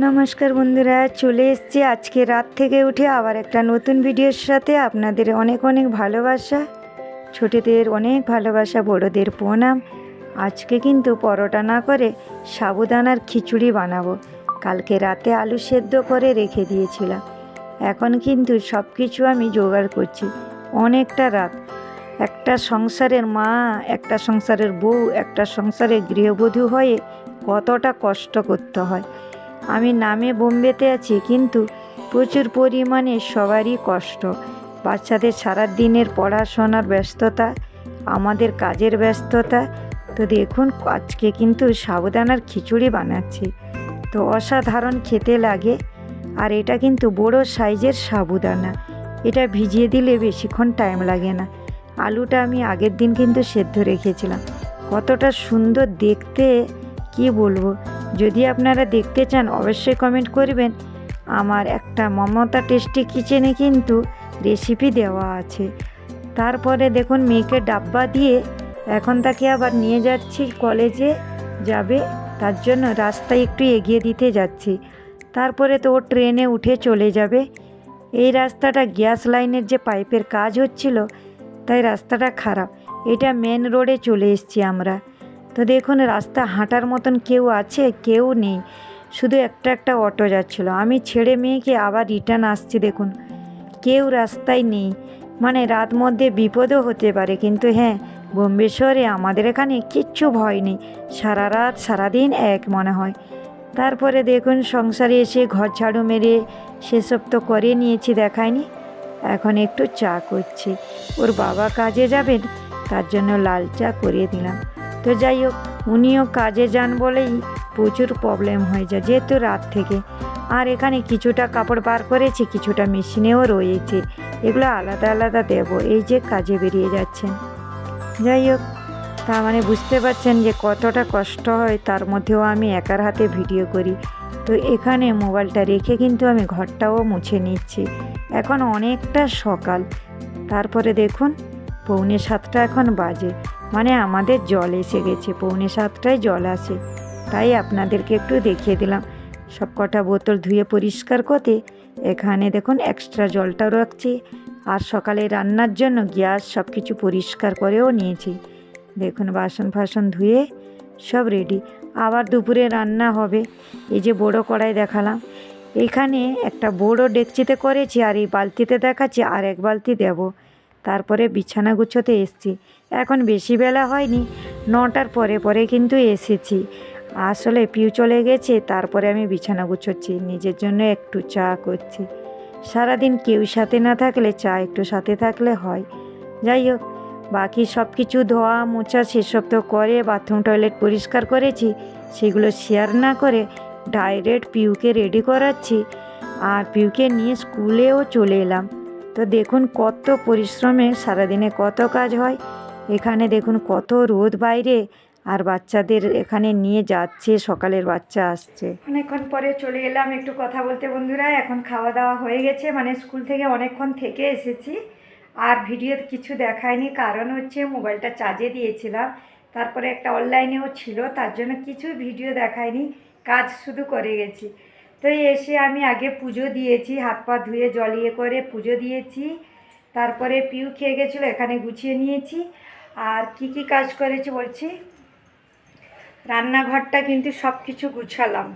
নমস্কার বন্ধুরা, চলে এসেছি আজকে রাত থেকে উঠে আবার একটা নতুন ভিডিওর সাথে। আপনাদের অনেক অনেক ভালোবাসা, ছোটদের অনেক ভালোবাসা, বড়দের প্রণাম। আজকে কিন্তু পরোটা না করে সাবুদানার খিচুড়ি বানাবো। কালকে রাতে আলু সেদ্ধ করে রেখে দিয়েছিলাম। এখন কিন্তু সব কিছু আমি জোগাড় করছি। অনেকটা রাত। একটা সংসারের মা, একটা সংসারের বউ, একটা সংসারের গৃহবধূ হয়ে কতটা কষ্ট করতে হয়। আমি নামে বোম্বেতে আছি, কিন্তু প্রচুর পরিমাণে সবারই কষ্ট। বাচ্চাদের সারা দিনের পড়াশোনার ব্যস্ততা, আমাদের কাজের ব্যস্ততা। তো দেখুন, আজকে কিন্তু সাবুদানার খিচুড়ি বানাচ্ছি। তো অসাধারণ খেতে লাগে, আর এটা কিন্তু বড় সাইজের সাবুদানা। এটা ভিজিয়ে দিলে বেশিক্ষণ টাইম লাগে না। আলুটা আমি আগের দিন কিন্তু সেদ্ধ রেখেছিলাম। কতটা সুন্দর দেখতে, কি বলব? যদি আপনারা দেখতে চান, অবশ্যই কমেন্ট করবেন। আমার একটা মমতা টেস্টি কিচেনে কিন্তু রেসিপি দেওয়া আছে। তারপরে দেখুন, মেয়েকে ডাব্বা দিয়ে এখন তাকে আবার নিয়ে যাচ্ছি কলেজে যাবে। তার জন্য রাস্তায় একটু এগিয়ে দিতে যাচ্ছি। তারপরে তো ও ট্রেনে উঠে চলে যাবে। এই রাস্তাটা গ্যাস লাইনের যে পাইপের কাজ হচ্ছিল, তাই রাস্তাটা খারাপ। এটা মেন রোডে চলে এসেছি আমরা। তো দেখুন রাস্তা হাঁটার মতন কেউ আছে? কেউ নেই। শুধু একটা একটা অটো যাচ্ছিল। আমি ছেড়ে মেয়েকে আবার রিটার্ন আসছি, দেখুন। কেউ রাস্তায় নেই। মানে রাত মধ্যে বিপদও হতে পারে, কিন্তু হ্যাঁ বোম্বে শহরে আমাদের এখানে কিচ্ছু ভয় নেই। সারা রাত, সারাদিন এক মনে হয়। তারপরে দেখুন, সংসারে এসে ঘর ঝাড়ু মেরে সেসব তো করে নিয়েছি, দেখায়নি। এখন একটু চা করছি। ওর বাবা কাজে যাবেন, তার জন্য লাল চা করিয়ে দিলাম। তো যাই হোক, উনিও কাজে যান বলেই প্রচুর প্রবলেম হয়ে যায়, যেহেতু রাত থেকে। আর এখানে কিছুটা কাপড় বার করেছি, কিছুটা মেশিনেও রয়েছে। এগুলো আলাদা আলাদা দেব, এই যে কাজে বেরিয়ে যাচ্ছেন। যাই হোক তার মানে বুঝতে পারছেন যে কতটা কষ্ট হয়, তার মধ্যেও আমি একার হাতে ভিডিও করি। তো এখানে মোবাইলটা রেখে কিন্তু আমি ঘরটাও মুছে নিচ্ছি। এখন অনেকটা সকাল, তারপরে দেখুন, পৌনে সাতটা এখন বাজে। মানে আমাদের জল এসে গেছে, পৌনে সাতটায় জল আসে। তাই আপনাদেরকে একটু দেখিয়ে দিলাম। সব কটা বোতল ধুয়ে পরিষ্কার করতে এখানে দেখুন এক্সট্রা জলটাও রাখছি। আর সকালে রান্নার জন্য গ্যাস সব কিছু পরিষ্কার করেও নিয়েছি। দেখুন বাসন ফাসন ধুয়ে সব রেডি আবার দুপুরে রান্না হবে। এই যে বড় কড়াই দেখালাম। এখানে একটা বড় ডেকচিতে করেছি আর এই বালতিতে দেখাচ্ছি, আর এক বালতি দেবো। তারপরে বিছানা গুছোতে এসছি। এখন বেশি বেলা হয়নি, নটার পরে পরে কিন্তু এসেছি। আসলে পিউ চলে গেছে, তারপরে আমি বিছানা গুছোচ্ছি, নিজের জন্য একটু চা করছি। সারাদিন কেউ সাথে না থাকলে, চা একটু সাথে থাকলে হয়। যাই হোক, বাকি সব কিছু ধোয়া, মোছা, সেসব তো করে, বাথরুম টয়লেট পরিষ্কার করেছি, সেগুলো শেয়ার না করে ডাইরেক্ট পিউকে রেডি করাচ্ছি। আর পিউকে নিয়ে স্কুলেও চলে এলাম। তো দেখুন কত পরিশ্রমে সারাদিনে কত কাজ হয়। এখানে দেখুন কত রোদ বাইরে। আর বাচ্চাদের এখানে নিয়ে যাচ্ছে, সকালের বাচ্চা আসছে। অনেকক্ষণ পরে চলে এলাম একটু কথা বলতে বন্ধুরা। এখন খাওয়া দাওয়া হয়ে গেছে মানে স্কুল থেকে অনেকক্ষণ থেকে এসেছি। আর ভিডিও কিছু দেখায়নি, কারণ হচ্ছে মোবাইলটা চার্জে দিয়েছিলাম। তারপরে একটা অনলাইনেও ছিল, তার জন্য কিছু ভিডিও দেখায়নি, কাজ শুধু করে গেছি। তো এসে আমি আগে পুজো দিয়েছি, হাত পা ধুয়ে জলিয়ে করে পুজো দিয়েছি। তারপরে পিউ খেয়ে গেছিল, এখানে গুছিয়ে নিয়েছি। আর কি কি কাজ করেছি বলছি? রান্নাঘরটা কিন্তু সব কিছু গুছালাম।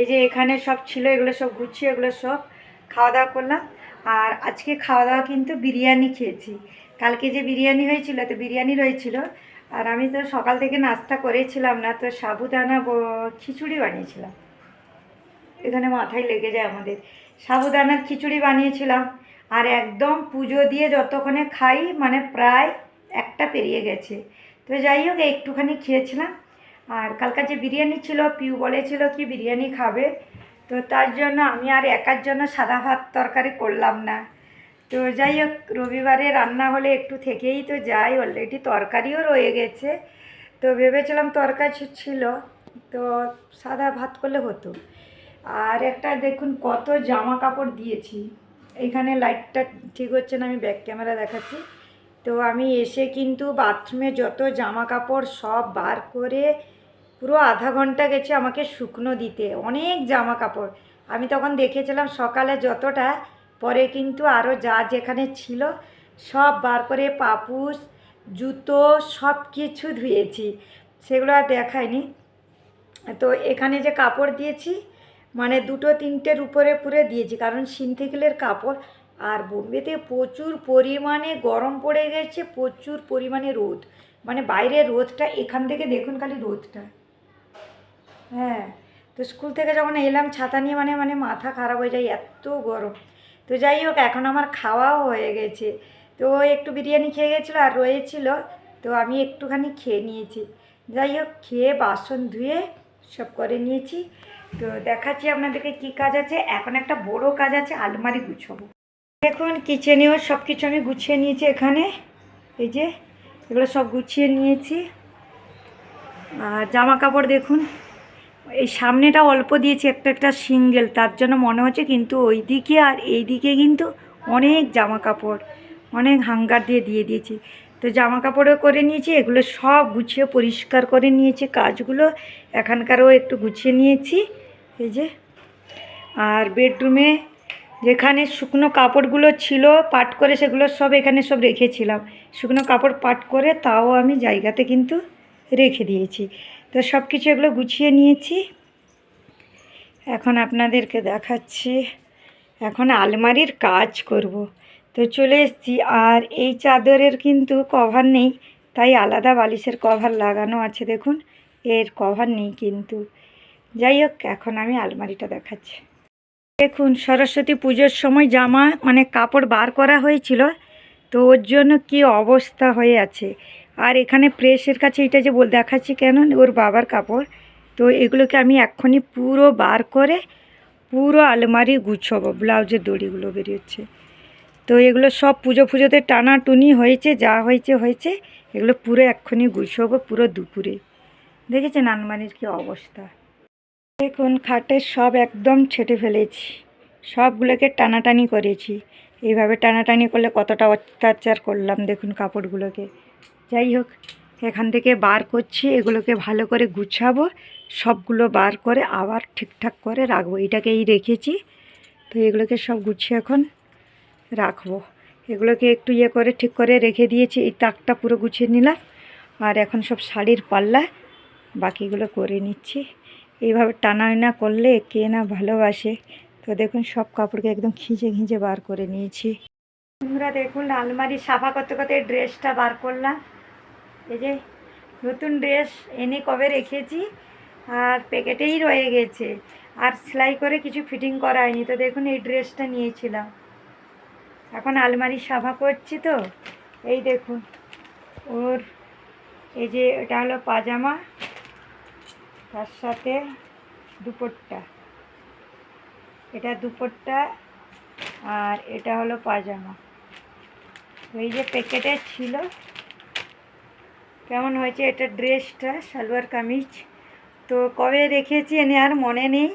এই যে এখানে সব ছিল, এগুলো সব গুছিয়ে, এগুলো সব খাওয়া দাওয়া করলাম। আর আজকে খাওয়া দাওয়া কিন্তু বিরিয়ানি খেয়েছি। কালকে যে বিরিয়ানি হয়েছিল, তো বিরিয়ানি রয়েছিল। আর আমি তো সকাল থেকে নাস্তা করেছিলাম না, তো সাবুদানা খিচুড়ি বানিয়েছিলাম। এখানে মাথায় লেগে যায় আমাদের। সাবুদানার খিচুড়ি বানিয়েছিলাম। আর একদম পুজো দিয়ে যতক্ষণে খাই মানে প্রায় একটা পেরিয়ে গেছে। তো যাই হোক একটুখানি খেয়েছিলাম। আর কালকার যে বিরিয়ানি ছিল, পিউ বলেছিল কি বিরিয়ানি খাবে। তো তার জন্য আমি আর একার জন্য সাদা ভাত তরকারি করলাম না। তো যাই হোক, রবিবারে রান্না হলে একটু থেকেই তো যাই অলরেডি তরকারিও রয়ে গেছে। তো ভেবেছিলাম তরকারি ছিল, তো সাদা ভাত করলে হতো। আর একটা দেখুন, কত জামা কাপড় দিয়েছি। এখানে লাইটটা ঠিক হচ্ছে না, আমি ব্যাক ক্যামেরা দেখাচ্ছি। তো আমি এসে কিন্তু বাথরুমে যত জামা কাপড় সব বার করে পুরো আধা ঘণ্টা গেছে আমাকে শুকনো দিতে, অনেক জামা কাপড় আমি তখন দেখেছিলাম সকালে যতটা, পরে কিন্তু আরও যা যেখানে ছিল সব বার করে পাপুস, জুতো সব কিছু ধুয়েছি, সেগুলো আর দেখায়নি। তো এখানে যে কাপড় দিয়েছি মানে দুটো তিনটের উপরে পুরে দিয়েছি, কারণ সিনথেকেলের কাপড় আর বোম্বেতে প্রচুর পরিমাণে গরম পড়ে গেছে, প্রচুর পরিমাণে রোদ। মানে বাইরে রোদটা, এখান থেকে দেখুন খালি রোদটা। হ্যাঁ তো স্কুল থেকে যখন এলাম, ছাতা নিয়ে মানে মানে মাথা খারাপ হয়ে যায়, এত গরম। তো যাই হোক, এখন আমার খাওয়াও হয়ে গেছে। তো একটু বিরিয়ানি খেয়ে গেছিল আর রয়েছিল, তো আমি একটুখানি খেয়ে নিয়েছি। যাই হোক, খেয়ে বাসন ধুয়ে সব করে নিয়েছি। তো দেখাচ্ছি আপনাদেরকে কী কাজ আছে। এখন একটা বড় কাজ আছে, আলমারি গুছাবো। দেখুন কিচেনেও সব কিছু আমি গুছিয়ে নিয়েছি এখানে। এই যে, এগুলো সব গুছিয়ে নিয়েছি। আর জামা কাপড় দেখুন, এই সামনেটা অল্প দিয়েছি, একটা একটা সিঙ্গেল, তার জন্য মনে হচ্ছে কিন্তু ওই দিকে আর এই দিকে কিন্তু অনেক জামা কাপড় অনেক হাঙ্গার দিয়ে দিয়ে দিয়েছি। তো জামা কাপড়ও করে নিয়েছি, এগুলো সব গুছিয়ে পরিষ্কার করে নিয়েছি, কাজগুলো এখানকারও একটু গুছিয়ে নিয়েছি। এই যে, আর বেডরুমে যেখানে শুকনো কাপড়গুলো ছিল, পাট করে সেগুলো সব এখানে সব রেখেছিলাম। শুকনো কাপড় পাট করে তাও আমি জায়গাতে কিন্তু রেখে দিয়েছি। তো সব কিছু এগুলো গুছিয়ে নিয়েছি। এখন আপনাদেরকে দেখাচ্ছি। এখন আলমারির কাজ করব। তো চলে এসেছি। আর এই চাদরের কিন্তু কভার নেই, তাই আলাদা বালিশের কভার লাগানো আছে। দেখুন, এর কভার নেই কিন্তু। যাই হোক, এখন আমি আলমারিটা দেখাচ্ছি। দেখুন, সরস্বতী পুজোর সময় জামা মানে কাপড় বার করা হয়েছিল, তো ওর জন্য কি অবস্থা হয়ে আছে? আর এখানে প্রেসের কাছে এটা যে বল, দেখাচ্ছি কেন? ওর বাবার কাপড়। তো এগুলোকে আমি এক্ষুনি পুরো বার করে, পুরো আলমারি গুছাবো, ব্লাউজের দড়িগুলো বেরিয়েছে। তো এগুলো সব পুজো পুজোতে টানাটুনি হয়েছে, যা হয়েছে হয়েছে। এগুলো পুরো এক্ষুনি গুছাবো পুরো দুপুরে। দেখেছেন আলমারির কি অবস্থা? দেখুন খাটের সব একদম ছেটে ফেলেছি। সবগুলোকে টানাটানি করেছি। এইভাবে টানাটানি করলে কতটা অত্যাচার করলাম, দেখুন কাপড়গুলোকে। যাই হোক, এখান থেকে বার করছি, এগুলোকে ভালো করে গুছাবো, সবগুলো বার করে আবার ঠিকঠাক করে রাখব। এটাকেই রেখেছি। তো এগুলোকে সব গুছিয়ে এখন রাখব। এগুলোকে একটু ইয়ে করে ঠিক করে রেখে দিয়েছি, এই তাকটা পুরো গুছিয়ে নিলাম। আর এখন সব শাড়ির পাল্লা বাকিগুলো করে নিচ্ছি। এইভাবে টানা করলে কে না ভালোবাসে? তো দেখুন, সব কাপড়কে একদম খিঁচে খিঁচে বার করে নিয়েছি। বন্ধুরা, দেখুন, আলমারি সাফা করতে করতে ড্রেসটা বার করলাম। এই যে নতুন ড্রেস এনে কবে রেখেছি? আর প্যাকেটেই রয়ে গেছে। আর সেলাই করে কিছু ফিটিং করা হয়নি। তো দেখুন, এই ড্রেসটা নিয়েছিলাম। এখন আলমারি সাফা করছি তো। এই দেখুন, ওর এই যে এটা হলো পাজামা। তার সাথে দুপট্টা। এটা দুপট্টা আর এটা হলো পাজামা এই যে প্যাকেটে ছিল, কেমন হয়েছে এটা ড্রেসটা, সালোয়ার কামিজ? তো কবে রেখেছি এনে আর মনে নেই,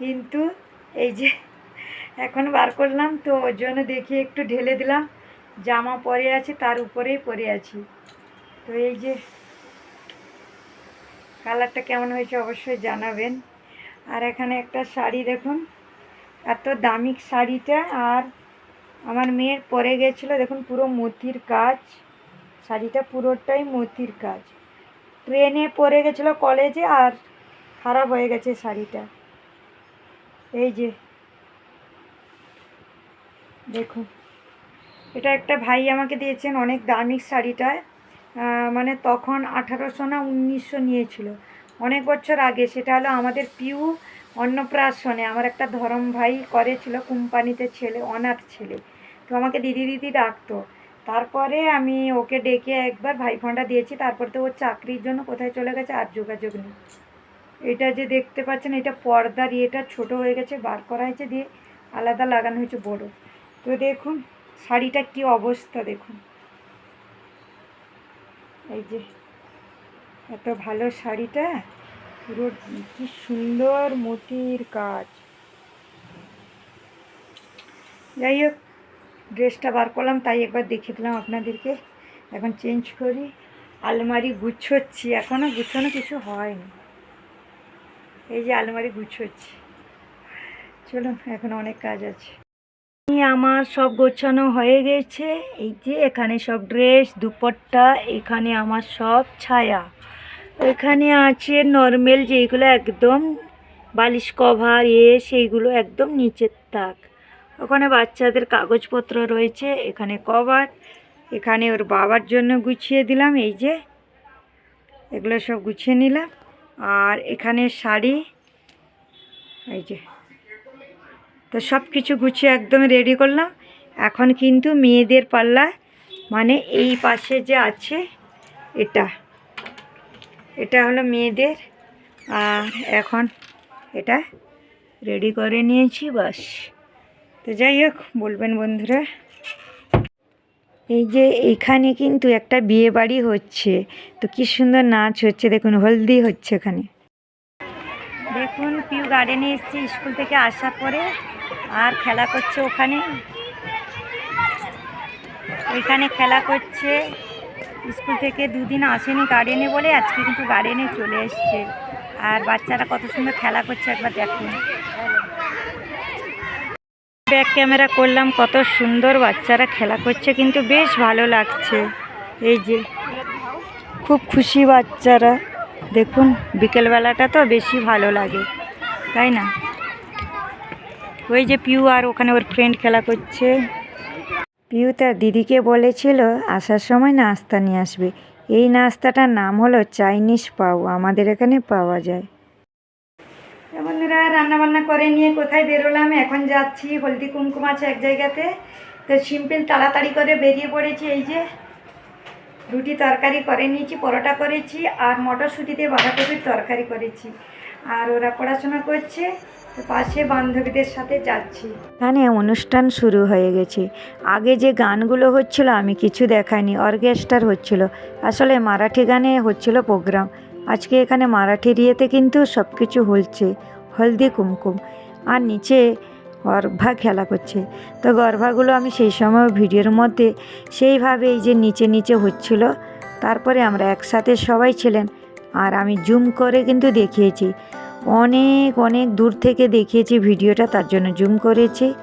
কিন্তু এই যে এখন বার করলাম, তো ওর জন্য দেখি একটু ঢেলে দিলাম। জামা পরে আছে, তার উপরেই পরে আছি। তো এই যে কালারটা কেমন হয়েছে অবশ্যই জানাবেন। আর এখানে একটা শাড়ি দেখুন, এত দামি শাড়িটা। আর আমার মেয়ের পরে গেছিল, দেখুন পুরো মতির কাজ। শাড়িটা পুরোটাই মতির কাজ। ট্রেনে পরে গেছিল কলেজে আর খারাপ হয়ে গেছে শাড়িটা। এই যে, দেখুন। এটা একটা ভাই আমাকে দিয়েছেন অনেক দামি শাড়িটা। মানে তখন আঠারোশো না উনিশশো নিয়েছিল। অনেক বছর আগে, সেটা হলো আমাদের পিউ অন্নপ্রাশনে। আমার একটা ধরম ভাই করেছিল কোম্পানিতে ছেলে, অনাথ ছেলে। তো আমাকে দিদি দিদি ডাকতো। তারপরে আমি ওকে ডেকে একবার ভাই ফোনটা দিয়েছি। তারপর তো ওর চাকরির জন্য কোথায় চলে গেছে আর যোগাযোগ নেই। এটা যে দেখতে পাচ্ছেন, এটা পর্দার ইয়েটা ছোট হয়ে গেছে, বার করা হয়েছে দিয়ে আলাদা লাগানো হয়েছে, বড়। তো দেখুন শাড়িটা কি অবস্থা দেখুন। এই যে এত ভালো শাড়িটা। পুরো কি সুন্দর মতির কাজ। যাই হোক, ড্রেসটা বার করলাম, তাই একবার দেখিয়ে দিলাম আপনাদেরকে। এখন চেঞ্জ করি। আলমারি গুছোচ্ছি এখনও গুছোনো কিছু হয়নি। এই যে আলমারি গুছোচ্ছি। চলুন, এখন অনেক কাজ আছে। আমার সব গোছানো হয়ে গেছে। এই যে এখানে সব ড্রেস দুপট্টা, এখানে আমার সব ছায়া। এখানে আছে নর্মাল যেগুলো একদম বালিশ কভার, এ, সেইগুলো একদম নিচের তাক। ওখানে বাচ্চাদের কাগজপত্র রয়েছে, এখানে কভার, এখানে ওর বাবার জন্য গুছিয়ে দিলাম, এই যে এগুলো সব গুছিয়ে নিলাম। আর এখানে শাড়ি, এই যে তো সব কিছু গুছিয়ে একদম রেডি করলাম। এখন কিন্তু মেয়েদের পাল্লা মানে এই পাশে যে আছে, এটা। এটা হলো মেয়েদের। আর এখন এটা রেডি করে নিয়েছি, বাস। তো যাই হোক, বলবেন বন্ধুরা। এই যে এখানে কিন্তু একটা বিয়ে বাড়ি হচ্ছে। তো কি সুন্দর নাচ হচ্ছে, দেখুন, হলদি হচ্ছে এখানে। দেখুন, পিউ গার্ডেনে এসেছি, স্কুল থেকে আসার পরে আর খেলা করছে ওখানে। ওইখানে খেলা করছে। স্কুল থেকে দুদিন আসেনি গার্ডেনে বলে, আজকে কিন্তু গার্ডেনে চলে এসছে। আর বাচ্চারা কত সুন্দর খেলা করছে, একবার দেখুন। ব্যাক ক্যামেরা করলাম, কত সুন্দর বাচ্চারা খেলা করছে, কিন্তু বেশ ভালো লাগছে। এই যে, খুব খুশি বাচ্চারা। দেখুন, বিকেলবেলাটা তো বেশি ভালো লাগে, তাই না? ওই যে পিউ আর ওখানে ওর ফ্রেন্ড খেলা করছে। পিউ তার দিদিকে বলেছিল, আসার সময় নাস্তা নিয়ে আসবে। এই নাস্তাটার নাম হলো চাইনিজ পাও। আমাদের এখানে পাওয়া যায়। বন্ধুরা রান্না বান্না করে নিয়ে কোথায় বেরোলাম? এখন যাচ্ছি হলদি কুমকুম আছে এক জায়গাতে। তো সিম্পল তাড়াতাড়ি করে বেরিয়ে পড়েছি, এই যে রুটি তরকারি করে নিয়েছি, পরোটা করেছি, আর মটরশুঁটি দিয়ে বাঁধাকপির তরকারি করেছি। আর ওরা পড়াশোনা করছে। পাশে বান্ধবীদের সাথে যাচ্ছি। এখানে অনুষ্ঠান শুরু হয়ে গেছে। আগে যে গানগুলো হচ্ছিল আমি কিছু দেখাইনি, অর্কেস্ট্রার হচ্ছিল। আসলে মারাঠি গানে হচ্ছিল প্রোগ্রাম। আজকে এখানে মারাঠির ইয়েতে কিন্তু সব কিছু হচ্ছে হলদি কুমকুম। আর নিচে গর্ভা খেলা করছে। তো গর্ভাগুলো আমি সেই সময় ভিডিওর মধ্যে সেইভাবে এই যে নিচে নিচে হচ্ছিল, তারপরে আমরা একসাথে সবাই ছিলেন। আর আমি জুম করে কিন্তু দেখিয়েছি। অনেক অনেক দূর থেকে দেখিয়েছি ভিডিওটা, তার জন্য জুম করেছি।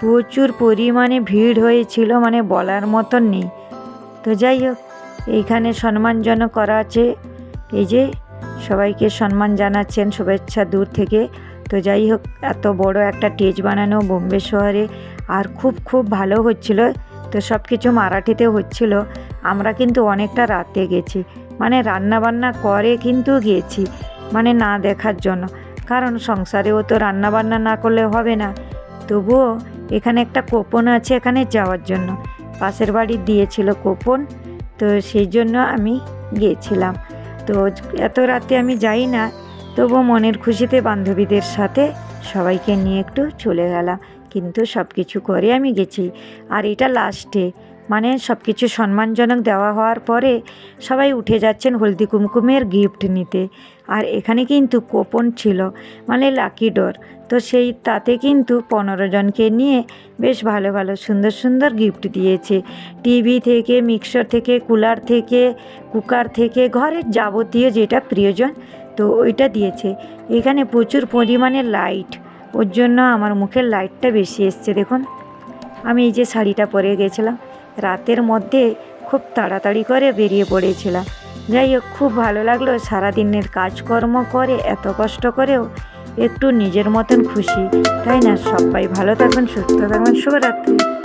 প্রচুর পরিমাণে ভিড় হয়েছিল মানে বলার মতন নেই। তো যাই হোক, এইখানে সম্মানজনক করা আছে। এই যে, সবাইকে সম্মান জানাচ্ছেন, শুভেচ্ছা দূর থেকে। তো যাই হোক, এত বড় একটা টেজ বানানো বোম্বে শহরে আর খুব খুব ভালো হচ্ছিল। তো সব কিছু মারাঠিতে হচ্ছিল। আমরা কিন্তু অনেকটা রাতে গেছি। মানে রান্না বান্না করে কিন্তু গিয়েছি মানে না দেখার জন্য। কারণ সংসারেও তো রান্নাবান্না না করলে হবে না। তবুও এখানে একটা কোপন আছে এখানে যাওয়ার জন্য। পাশের বাড়ি দিয়েছিল কোপন, তো সেই জন্য আমি গিয়েছিলাম। তো এত রাতে আমি যাই না তবু মনের খুশিতে বান্ধবীদের সাথে সবাইকে নিয়ে একটু চলে গেলাম। কিন্তু সব কিছু করে আমি গেছি। আর এটা লাস্টে মানে সব কিছু সম্মানজনক দেওয়া হওয়ার পরে সবাই উঠে যাচ্ছেন হলদি কুমকুমের গিফট নিতে। আর এখানে কিন্তু কোপন ছিল মানে লাকি ডোর তো সেই তাতে কিন্তু পনেরো জনকে নিয়ে বেশ ভালো ভালো, সুন্দর সুন্দর গিফট দিয়েছে। টিভি থেকে মিক্সার থেকে কুলার থেকে কুকার থেকে, ঘরের যাবতীয় যেটা প্রয়োজন, তো ওইটা দিয়েছে। এখানে প্রচুর পরিমাণে লাইট ওর জন্য আমার মুখের লাইটটা বেশি এসছে, দেখুন। আমি এই যে শাড়িটা পরে গেছিলাম। রাতের মধ্যে খুব তাড়াতাড়ি করে বেরিয়ে পড়েছিলাম যাই হোক খুব ভালো লাগল সারাদিনের কাজকর্ম করে এত কষ্ট করেও একটু নিজের মতন খুশি। তাই না? সবাই ভালো থাকবেন সুস্থ থাকবেন শুভরাত্রি।